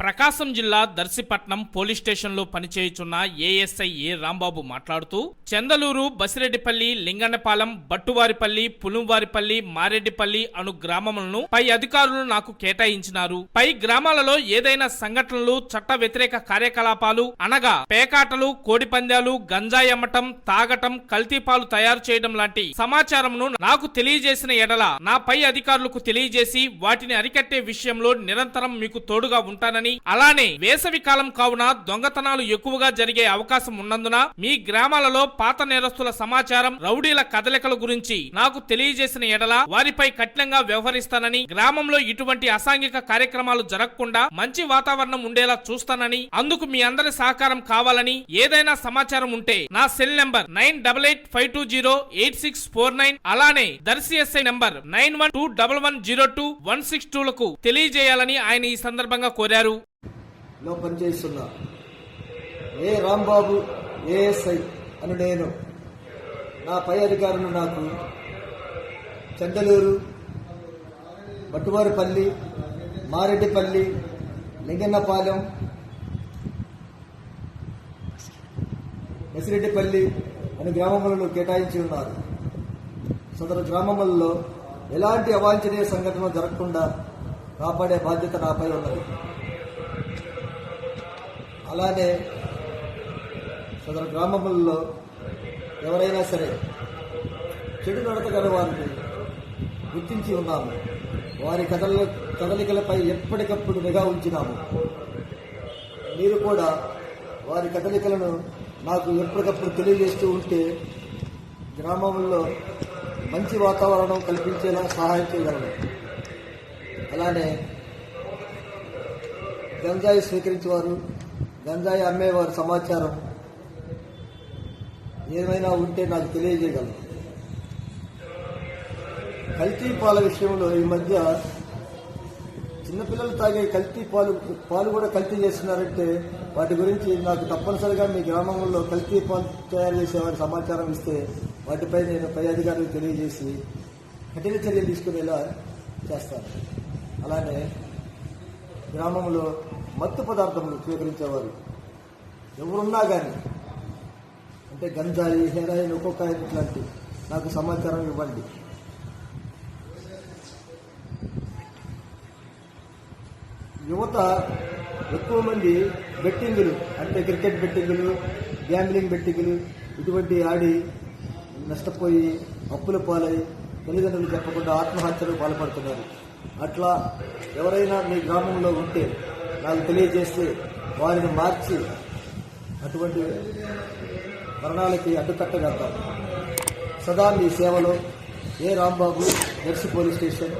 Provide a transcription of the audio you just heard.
ప్రకాశం జిల్లా దర్శిపట్నం పోలీస్ స్టేషన్లో పనిచేయుచున్న ఏఎస్ఐ ఏ రాంబాబు మాట్లాడుతూ చందలూరు బసిరెడ్డిపల్లి లింగన్నపాలెం బట్టువారిపల్లి పులువారిపల్లి మారెడ్డిపల్లి అను గ్రామములను పై అధికారులు నాకు కేటాయించినారు. పై గ్రామాలలో ఏదైనా సంఘటనలు చట్ట వ్యతిరేక కార్యకలాపాలు అనగా పేకాటలు కోడిపందాలు గంజాయి అమ్మటం తాగటం కల్తీపాలు తయారు చేయడం లాంటి సమాచారమును నాకు తెలియజేసిన ఎడల నా పై అధికారులకు తెలియజేసి వాటిని అరికట్టే విషయంలో నిరంతరం మీకు తోడుగా ఉంటానని అలానే వేసవి కాలం కావున దొంగతనాలు ఎక్కువగా జరిగే అవకాశం ఉన్నందున మీ గ్రామాలలో పాత నేరస్తుల సమాచారం రౌడీల కదలికల గురించి నాకు తెలియజేసిన ఎడల వారిపై కఠినంగా వ్యవహరిస్తానని గ్రామంలో ఇటువంటి అసాంఘిక కార్యక్రమాలు జరగకుండా మంచి వాతావరణం ఉండేలా చూస్తానని అందుకు మీ అందరి సహకారం కావాలని ఏదైనా సమాచారం ఉంటే నా cell number nine double eight five two zero eight six four nine అలానే Darsi SI number nine one two double one zero two one six two లకు తెలియజేయాలని ఆయన ఈ సందర్భంగా కోరారు. లో పనిచేస్తున్న ఏ రాంబాబు ఏఎస్ఐ అని నేను నా పై అధికారులు నాకు చందలూరు బట్టువారిపల్లి మారెడ్డిపల్లి లింగన్నపాలెం ఎసిరెడ్డిపల్లి అనే గ్రామములను కేటాయించి ఉన్నారు. సదరు గ్రామములలో ఎలాంటి అవాంఛనీయ సంఘటనలు జరగకుండా కాపాడే బాధ్యత నాపై ఉన్నది. అలానే సదరు గ్రామముల్లో ఎవరైనా సరే చెడు నడత గల వారిని గుర్తించి ఉన్నాము. వారి కదల కదలికలపై ఎప్పటికప్పుడు నిఘా ఉంచినాము. మీరు కూడా వారి కదలికలను నాకు ఎప్పటికప్పుడు తెలియజేస్తూ ఉంటే గ్రామంలో మంచి వాతావరణం కల్పించేలా సహాయం చేయగలను. అలానే గంజాయి స్వీకరించేవారు గంజాయి అమ్మేవారి సమాచారం. ఏమైనా ఉంటే నాకు తెలియజేయగలరు. కల్తీ పాల విషయంలో ఈ మధ్య చిన్నపిల్లలు తాగే కల్తీ పాలు పాలు కూడా కల్తీ చేస్తున్నారంటే వాటి గురించి నాకు తప్పనిసరిగా మీ గ్రామంలో కల్తీ పాలు తయారు చేసేవారి సమాచారం ఇస్తే వాటిపై నేను పై అధికారులకు తెలియజేసి కఠిన చర్యలు తీసుకునేలా చేస్తాను. అలానే గ్రామంలో మత్తు పదార్థములు స్వీకరించేవారు ఎవరున్నా కానీ అంటే గంజాయి హెరాయిన్ ఒక్కొక్క ఇట్లాంటి నాకు సమాచారం ఇవ్వండి. యువత ఎక్కువ మంది బెట్టింగులు అంటే క్రికెట్ బెట్టింగులు గ్యాంబ్లింగ్ బెట్టింగులు ఇటువంటి ఆడి నష్టపోయి అప్పుల పాలై తల్లిదండ్రులు చెప్పకుండా ఆత్మహత్యలు పాల్పడుతున్నారు. అట్లా ఎవరైనా మీ గ్రామంలో ఉంటే నాకు తెలియజేస్తే వారిని మార్చి అటువంటి మరణాలకి అడ్డుకట్టగలుగుతాం సదా మీ సేవలో A Rambabu Narsi police station